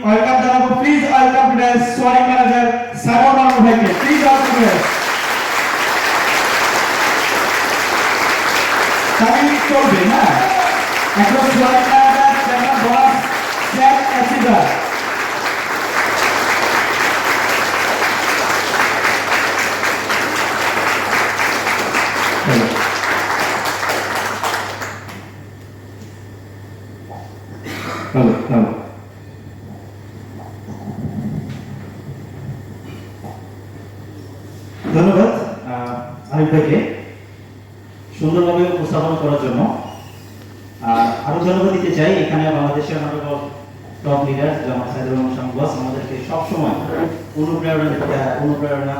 Welcome জানাবো please welcome to soaring manager Simon Manab ভাইকে please welcome তাই চলবে না এখন soaring manager chairman boss Jack অ্যাসিডার hello hello ধন্যবাদ আরিফ ভাইকে সুন্দরভাবে উপস্থাপন করার জন্য। আর আরও ধন্যবাদ দিতে চাই, এখানে বাংলাদেশের টপ লিডার রহমান বস আমাদেরকে সবসময় অনুপ্রেরণা অনুপ্রেরণা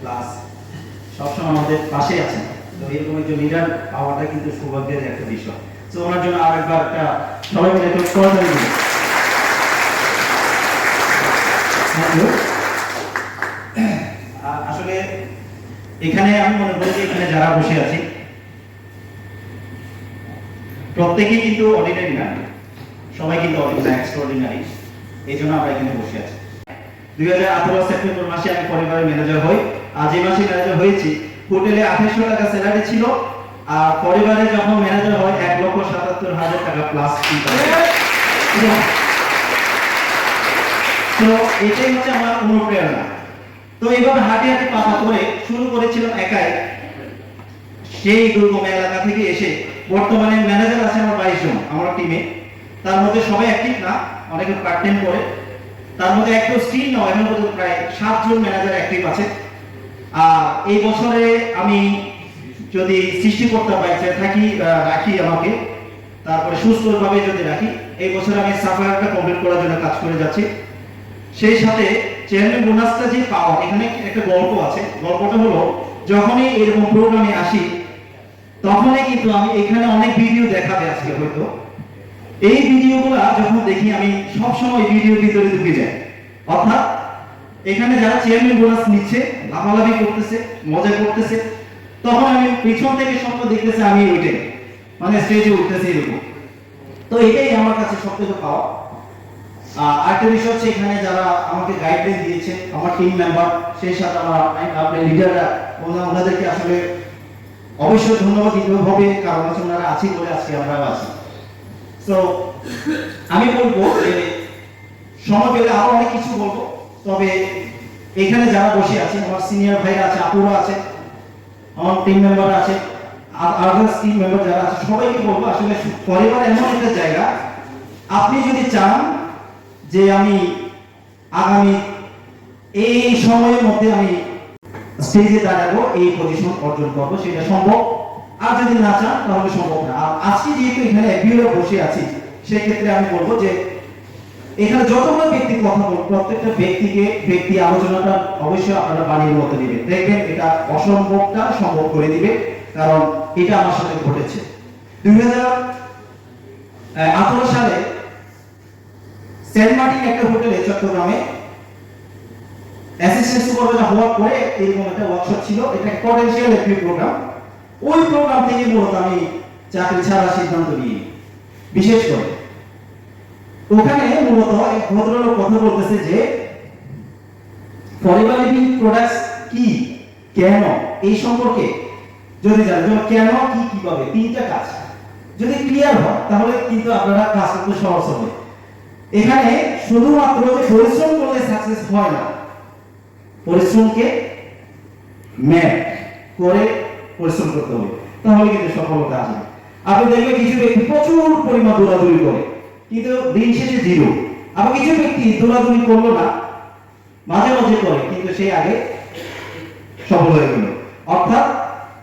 প্লাস সবসময় আমাদের পাশে আছেন। তো এরকম একজন লিডার পাওয়াটা কিন্তু সৌভাগ্যের একটা বিষয়। তো ওনার জন্য একটা সবাই মিলে একটু আসলে এখানে আমি মনে করি এখানে যারা বসে আছি প্রত্যেকেই কিন্তু অর্ডিনারি না। সবাই কিন্তু এক্সট্রাঅর্ডিনারি এই জন্য আমরা এখানে বসে আছি। দুই হাজার আঠারো সেপ্টেম্বর মাসে আমি পরিবারের ম্যানেজার হই। আজ এই মাসে ম্যানেজার হয়েছি। হোটেলে আঠাশশো টাকা স্যালারি ছিল। আর পরিবারে যখন ম্যানেজার হয় এক লক্ষ সাতাত্তর হাজার টাকা প্লাস তো এটাই হচ্ছে আমার অনুপ্রেরণা। তো এইভাবে হাঁটি হাঁটি পাতা করে শুরু করেছিলাম একাই। সেই দুর্গম এলাকা থেকে এসে বর্তমানে ম্যানেজার আছে আমার বাইশ জন, আমার টিমে তার মধ্যে সবাই অ্যাক্টিভ না, অনেকে পার্ট টাইম করে। তার মধ্যে একটু স্টিল নয় এখন পর্যন্ত প্রায় সাতজন ম্যানেজার অ্যাক্টিভ আছে। আর এই বছরে আমি যদি সৃষ্টিকর্তা বাইচে থাকি রাখি আমাকে, তারপরে সুস্থভাবে যদি রাখি, এই বছর আমি সাফায়ারটা কমপ্লিট করার জন্য কাজ করে যাচ্ছি। সেই সাথে চেয়ারম্যান বোনাসটা যে পাওয়া, এখানে একটা গল্প আছে। গল্পটা হলো, যখনই এরকম প্রোগ্রামে আসি, তখনই কিন্তু আমি এখানে অনেক ভিডিও দেখাবে আজকে হয়তো। এই ভিডিওগুলো যখন দেখি, আমি সব সময় ভিডিওর ভিতরে ঢুকে যাই। অর্থাৎ, এখানে যারা চেয়ারম্যান বোনাস নিচ্ছে, লাফালাফি করতেছে, মজা করতেছে, তখন আমি পিছন থেকে স্বপ্ন দেখতেছি আমি ওইটাই। মানে স্টেজে উঠতেছি এরকম। তো এটাই আমার কাছে সব থেকে পাওয়া। আরেকটা বিষয় হচ্ছে এখানে যারা আমাকে গাইডলাইন দিয়েছে আমার টিম মেম্বার সেই সাথে আমার আপনার লিডাররা ওনাদেরকে আসলে অবশ্যই ধন্যবাদ দিতে হবে, কারণ হচ্ছে ওনারা বলে আজকে আমরা আছি। তো আমি বলব যে সময় পেলে আরও অনেক কিছু বলব, তবে এখানে যারা বসে আছে আমার সিনিয়র ভাইরা আছে, আপুরা আছে আমার টিম মেম্বার আছে আর আদার্স টিম মেম্বার যারা আছে, সবাইকে বলব আসলে পরিবার এমন একটা জায়গা, আপনি যদি চান যে আমি আগামী এই সময়ের মধ্যে আমি স্টেজে দাঁড়াবো, এই পজিশন অর্জন করব, সেটা সম্ভব। আর যদি না চান, তাহলে সম্ভব না। আর আজকে যেহেতু এখানে এপিওরে বসে আছি সেই ক্ষেত্রে আমি বলব যে এখানে যতগুলো ব্যক্তি কথা বলব প্রত্যেকটা ব্যক্তিকে ব্যক্তি আলোচনাটা অবশ্যই আপনারা বাড়ির মতো দিবেন। দেখবেন এটা অসম্ভবটা সম্ভব করে দিবে, কারণ এটা আমার সাথে ঘটেছে। দুই হাজার আঠারো সালে সেন্ট মার্টিন একটা হোটেলে চট্টগ্রামে। অ্যাসিস্ট্যান্ট সুপারভাইজার হওয়ার পরে এরকম একটা ওয়ার্কশপ ছিল। এটা পটেনশিয়াল এফপি প্রোগ্রাম ওই প্রোগ্রাম থেকে মূলত আমি চাকরি ছাড়ার সিদ্ধান্ত নিয়ে বিশেষ করে, ওখানে মূলত এক ভদ্রলোক কথা বলতেছে যে ফরেভার প্রোডাক্টস কি, কেন, এই সম্পর্কে যদি জানেন, যেমন কেন, কি, কীভাবে, তিনটা কাজ। যদি ক্লিয়ার হয়, তাহলে কিন্তু আপনারা কাজ করতে সহজ হবে। এখানে শুধুমাত্র পরিশ্রম করলে সাকসেস হয় না, পরিশ্রমকে ম্যাপ করে পরিশ্রম করতে হবে। তাহলে কিন্তু সফলতা আসবে। আপনি দেখবেন কিছু ব্যক্তি প্রচুর পরিমাণ দৌড়াদৌড়ি করে, কিন্তু দিন শেষে জিরো আবার কিছু ব্যক্তি দৌড়াদৌড়ি করল না, মাঝে মাঝে করে, কিন্তু সেই আগে সফল হয়ে গেল। অর্থাৎ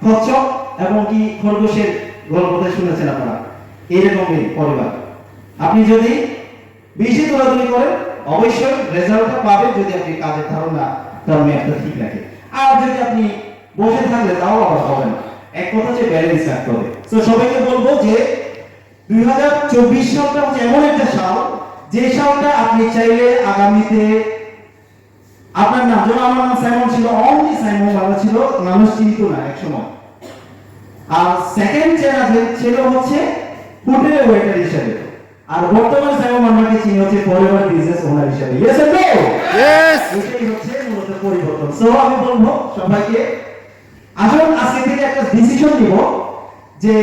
কচ্ছপ এবং কি খরগোশের গল্পটা শুনেছেন আপনারা? এইরকমই পরিবার। আপনি যদি বেশি দৌড়াদৌড়ি করেন অবশ্যই রেজাল্টটা পাবে যদি আপনি কাজের ধারণা তার ম্যাপটা ঠিক রাখে। আর যদি আপনি বসে থাকলে তাও আবার হবে না। এক কথা হচ্ছে ব্যালেন্স রাখতে হবে। তো সবাইকে বলব যে, দুই হাজার চব্বিশ সালটা হচ্ছে এমন একটা সাল, যে সালটা আপনি চাইলে আগামীতে, আপনার নাম যেমন আমার নাম সাইমন ছিল অনলি সাইমন বাবা ছিল, মানুষ চিনত না এক সময় আর সেকেন্ড চেনা ছিল হচ্ছে হোটেলের ওয়েটার হিসেবে। আর বর্তমান সাইমন মান্নাকে চিনি হচ্ছে পরিবার বিজনেস ওনার হিসেবে। Yes and no Yes! এটাই হচ্ছে মূলত পরিবর্তন। সো আমি বলব সবাইকে আসুন আজকে থেকে একটা ডিসিশন নিব যে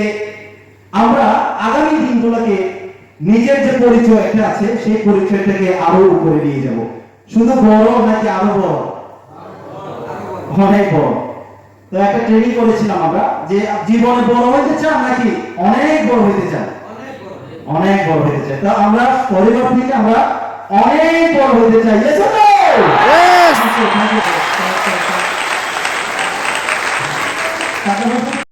আমরা আগামী দিনগুলোকে নিজের যে পরিচয় একটা আছে সেই পরিচয়টাকে আরও উপরে নিয়ে যাব। শুধু বড় নাকি আরও বড়? অনেক বড়। তো একটা ট্রেনিং করেছিলাম আমরা যে জীবনে বড় হইতে চান নাকি অনেক বড় হইতে চান? অনেক বড় হয়ে চাই। তো আমরা পরিবার থেকে আমরা অনেক বড় হতে চাই। Or no?